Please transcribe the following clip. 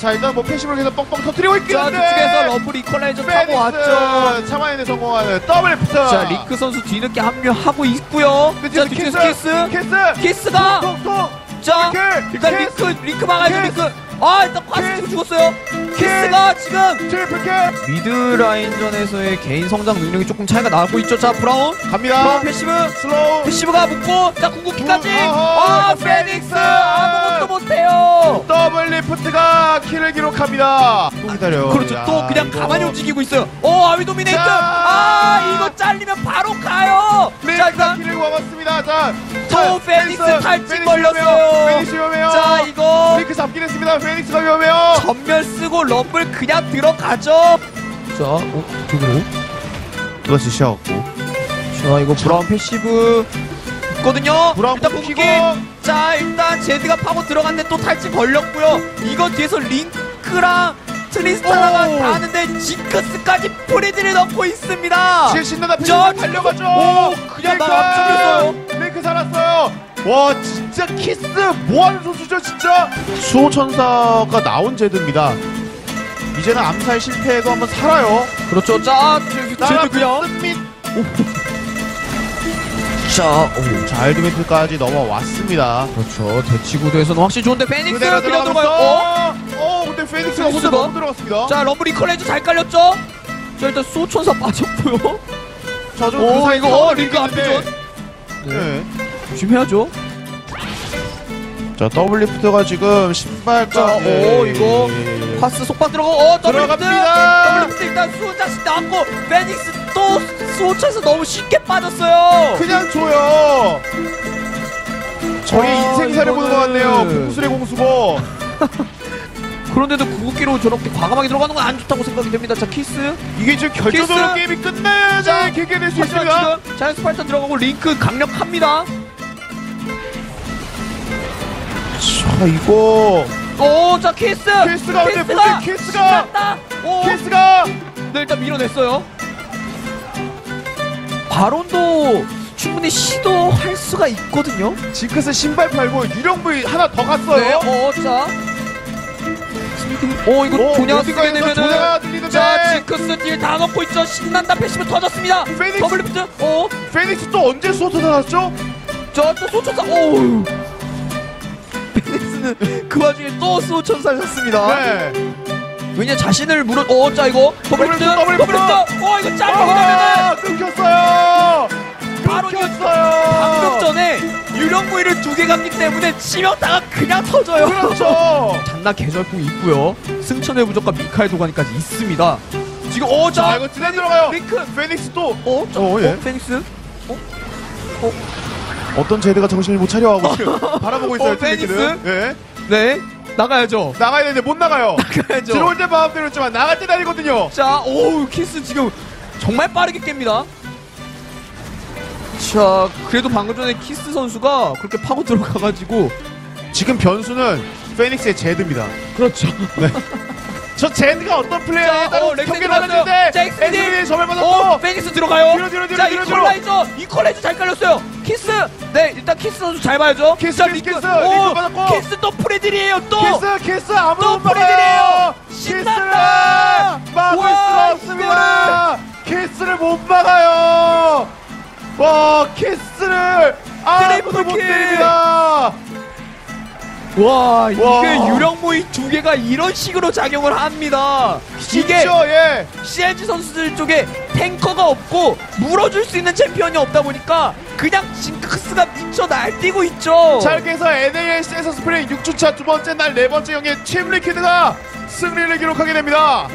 자 일단 뭐 패시브로 계속 뻥뻥 터뜨리고 있긴 자, 한데 뒤쪽에서 러블 이퀄라이저 타고 왔죠. 참아내는 성공하는 더블 리프트 자, 링크 선수 뒤늦게 합류하고 있고요. 자, 뒤쪽에서 키스. 키스 키스가 톡톡 자, 링크, 일단 키스. 링크 링크 막아야죠. 링크. 아, 일단 키스. 지금 죽었어요. 키스가 지금 트리플 킬 미드 라인전에서의 개인 성장 능력이 조금 차이가 나고 있죠. 자, 브라운. 갑니다 브라운 패시브. 슬로우 패시브가 붙고 자 궁극기까지 우- 어허, 아 이거 페닉스 페닉스! 아무것도 못해요 더블 리프트가 킬을 기록합니다. 또 기다려 그렇죠. 야, 또 그냥 이거. 가만히 움직이고 있어요. 어 아위 도미네이트! 자! 아 이거 잘리면 바로 가요! 자 링크가 일단 킬을 먹었습니다. 자또 자, 페닉스 페닉스, 탈진 페닉스 걸렸어요. 페닉스 위험해요. 자 이거 링크 잡긴 했습니다. 페닉스가 위험해요. 전멸 쓰고 럼블 그냥 들어가죠. 자 어, 쪽으로 그것이 쉬었고. 자 이거 브라운 패시브 있거든요. 브라운 일단 뽑히고. 궁극기. 자 일단 제드가 파고 들어갔는데 또 탈진 걸렸고요. 이거 뒤에서 링크랑 트리스타나가 오. 다 하는데 징크스까지 프리즈를 넣고 있습니다. 지금 신나다 자, 패닉스 달려가죠. 오, 그냥 막 앞서겠어요. 링크 살았어요. 와 진짜 키스 뭐하는 선수죠 진짜? 수호천사가 나온 제드입니다. 이제는 암살 실패해도 한번 살아요. 그렇죠. 자 제- 제드 그냥. 밋 자 오. 자 알드메트까지 넘어왔습니다. 그렇죠. 대치구도에서는 확실히 좋은데 페닉스 그대로 그냥 들어가요. 어? 어 근데 페닉스가 혼자 페닉스가? 너무 들어갔습니다. 자 럼블 이퀄라이저 잘 깔렸죠? 자 일단 수호천사 빠졌고요. 자, 좀오그 이거 어, 링크. 앞이죠 네. 조심해야죠. 자 더블 리프트가 지금 신발과 자, 오, 이거 파스 속박 들어가고 어 들어갑니다. 더블 리프트 일단 수호 자식 나왔고 페닉스 또 수호차에서 너무 쉽게 빠졌어요. 그냥 줘요. 저의 아, 인생사를 보는 것 같네요. 공수의 공수고 그런데도 궁극기로 저렇게 과감하게 들어가는 건 안 좋다고 생각이 됩니다. 자 키스. 이게 지금 결정적으로 키스. 게임이 끝나야지 길게 될수 있습니다. 자이언트 스파이터 들어가고 링크 강력합니다. 자 이거 오자 키스 키스가 근데 문제 키스가 신났다 오 키스가 네, 일단 밀어냈어요. 바론도 충분히 시도할 수가 있거든요. 징크스 신발 팔고 유령부 하나 더 갔어요 네, 어, 자. 어, 이거 오, 조냐 어디가 쓰게 있어? 조냐가 되면은. 들리는데 자, 징크스 딜다 넣고 있죠. 신난다 패시브 터졌습니다. 페닉스. 더블 리프트. 어, 페닉스 또 언제 수호터 나왔죠? 저 또 소천사. 오 우. 페닉스는 그 와중에 또 소천사를 샀습니다. 네 왜냐 자신을 물어. 어, 자 이거 더블 리프트. 더블. 리프트. 어, 이거 짧게. 아하 끊겼어요 바로 끊겼어요 방금 전에 유령 부위를 두 개 갔기 때문에 치명타가 그냥 터져요. 그렇죠 장난 계절풍이 있고요. 승천의 부적과 미카엘 도가니까지 있습니다. 지금 어, 자 자, 이거 진행 들어가요 링크. 페닉스 또 어, 자, 어, 어, 예. 페닉스. 어 떤 제드가 정신을 못 차려하고 지금 바라보고 있어요 어, 페닉스? 팀들은. 네. 네, 나가야죠. 나가야 되는데 못 나가요 나가야죠. 들어올 때 마음대로 했지만 나갈 때 다니거든요 자, 오우 키스 지금 정말 빠르게 깹니다. 자, 그래도 방금 전에 키스 선수가 그렇게 파고 들어가가지고 지금 변수는 페닉스의 제드입니다 그렇죠. 저 제드가 어떤 플레이에 자, 따라 어, 렉스 경기를 들어갔어요. 하는데 자, 엑스피디. 엑스피디 점을 오, 받았고 페닉스 들어가요. 뒤로, 뒤로, 뒤로, 자, 뒤로, 뒤로. 이퀄라이저, 이퀄라이저 잘 깔렸어요. 키스, 네, 일단 키스 선수 잘 봐야죠. 키스, 자, 키스. 키스, 받았고. 키스 또 프레들이에요. 또. 키스 키스 아무도 또못 막아요 신난다. 막을 와, 수가 없습니다 키스를 못 막아요 와 키스를 아무도 못 킬. 때립니다 와, 이게 와. 유령모이 두 개가 이런 식으로 작용을 합니다. 이게 진짜 예 CLG 선수들 쪽에 탱커가 없고 물어줄 수 있는 챔피언이 없다 보니까 그냥 징크스가 미쳐 날뛰고 있죠. 자 이렇게 해서 NAS에서 스프링 6주차 두 번째 날 네 번째 경기에 팀리키드가 승리를 기록하게 됩니다